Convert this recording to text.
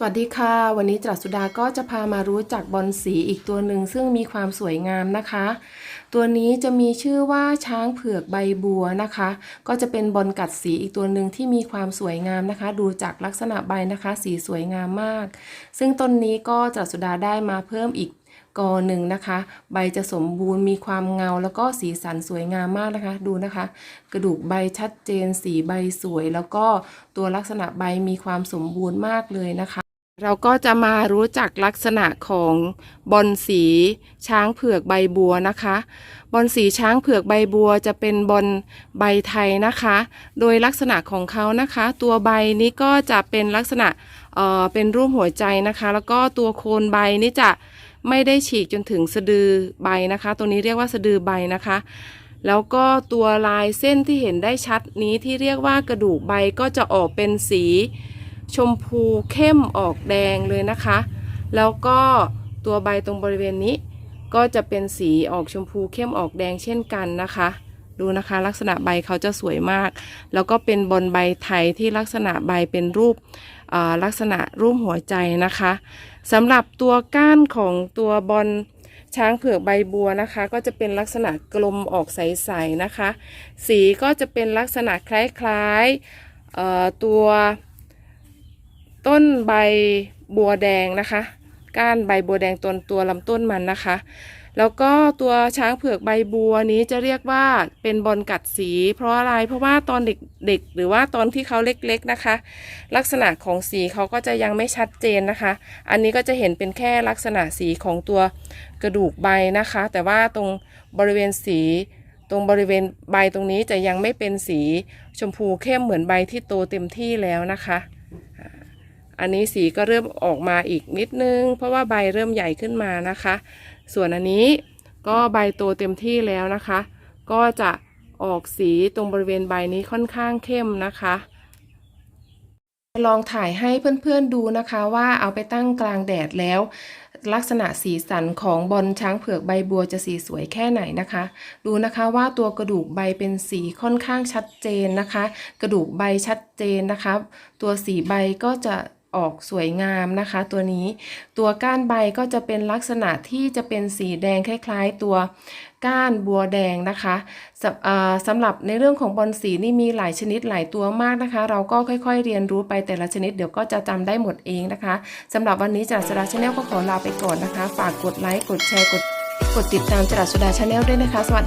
สวัสดีค่ะ วันนี้จรัสสุดาก็จะพามารู้จักบอลสีอีกตัวหนึ่งซึ่งมีความสวยงามนะคะ ตัวนี้จะมีชื่อว่าช้างเผือกใบบัวนะคะ ก็จะเป็นบอลกัดสีอีกตัวหนึ่งที่มีความสวยงามนะคะ ดูจากลักษณะใบนะคะ สีสวยงามมาก ซึ่งต้นนี้ก็จรัสสุดาได้มาเพิ่มอีกกอหนึ่งนะคะ ใบจะสมบูรณ์มีความเงาแล้วก็สีสันสวยงามมากนะคะ ดูนะคะ กระดูกใบชัดเจนสีใบสวย แล้วก็ตัวลักษณะใบมีความสมบูรณ์มากเลยนะคะ เราก็จะมารู้จักลักษณะของบอลสีช้างเผือกใบบัวนะคะ บอลสีช้างเผือกใบบัวจะเป็นบอลใบไทยนะคะ โดยลักษณะของเขานะคะ ตัวใบนี้ก็จะเป็นลักษณะเอ่อเป็นรูปหัวใจนะคะ แล้วก็ตัวโคนใบนี่จะไม่ได้ฉีกจนถึงสะดือใบนะคะ ตัวนี้เรียกว่าสะดือใบนะคะ แล้วก็ตัวลายเส้นที่เห็นได้ชัดนี้ที่เรียกว่ากระดูกใบก็จะออกเป็นสี ชมพูเข้มออกแดงเลยนะคะ แล้วก็ตัวใบตรงบริเวณนี้ ก็จะเป็นสีออกชมพูเข้มออกแดงเช่นกันนะคะ ดูนะคะลักษณะใบเขาจะสวยมาก แล้วก็เป็นบนใบไทยที่ลักษณะใบเป็นรูปลักษณะรูปหัวใจนะคะสำหรับตัวก้านของตัวบอลช้างเผือกใบบัวนะคะ ก็จะเป็นลักษณะกลมออกใสๆนะคะ สีก็จะเป็นลักษณะคล้ายๆตัว ต้นใบบัวแดงนะคะ ก้านใบบัวแดงต้นตัวลำต้นมันนะคะ แล้วก็ตัวช้างเผือกใบบัวนี้จะเรียกว่าเป็นบอลกัดสี เพราะอะไรเพราะว่าตอนเด็กๆหรือว่าตอนที่เขาเล็กๆนะคะ ลักษณะของสีเขาก็จะยังไม่ชัดเจนนะคะ อันนี้ก็จะเห็นเป็นแค่ลักษณะสีของตัวกระดูกใบนะคะ แต่ว่าตรงบริเวณสีตรงบริเวณใบตรงนี้จะยังไม่เป็นสีชมพูเข้มเหมือนใบที่โตเต็มที่แล้วนะคะ อันนี้สีก็เริ่มออกมาอีกนิดนึง เพราะว่าใบเริ่มใหญ่ขึ้นมานะคะ ส่วนอันนี้ก็ใบโตเต็มที่แล้วนะคะ ก็จะออกสีตรงบริเวณใบนี้ค่อนข้างเข้มนะคะ ลองถ่ายให้เพื่อนๆดูนะคะว่าเอาไปตั้งกลางแดดแล้ว ลักษณะสีสันของบอลช้างเผือกใบบัวจะสีสวยแค่ไหนนะคะ ดูนะคะว่าตัวกระดูกใบเป็นสีค่อนข้างชัดเจนนะคะ กระดูกใบชัดเจนนะคะ ตัวสีใบก็จะ ออกสวยงามนะคะ ตัวนี้ตัวก้านใบก็จะเป็นลักษณะที่จะเป็นสีแดงคล้าย ๆ ตัวก้านบัวแดงนะคะสำอ่าสำหรับในเรื่องของบอลสีนี่มีหลายชนิดหลายตัวมากนะคะ เราก็ค่อยๆเรียนรู้ไปแต่ละชนิดเดี๋ยวก็จะจำได้หมดเองนะคะสำหรับวันนี้จรัสดาชาแนลก็ขอลาไปก่อนนะคะ ฝากกดไลค์กดแชร์กดกดติดตามจรัสดาชาแนลด้วยนะคะ สวัสดี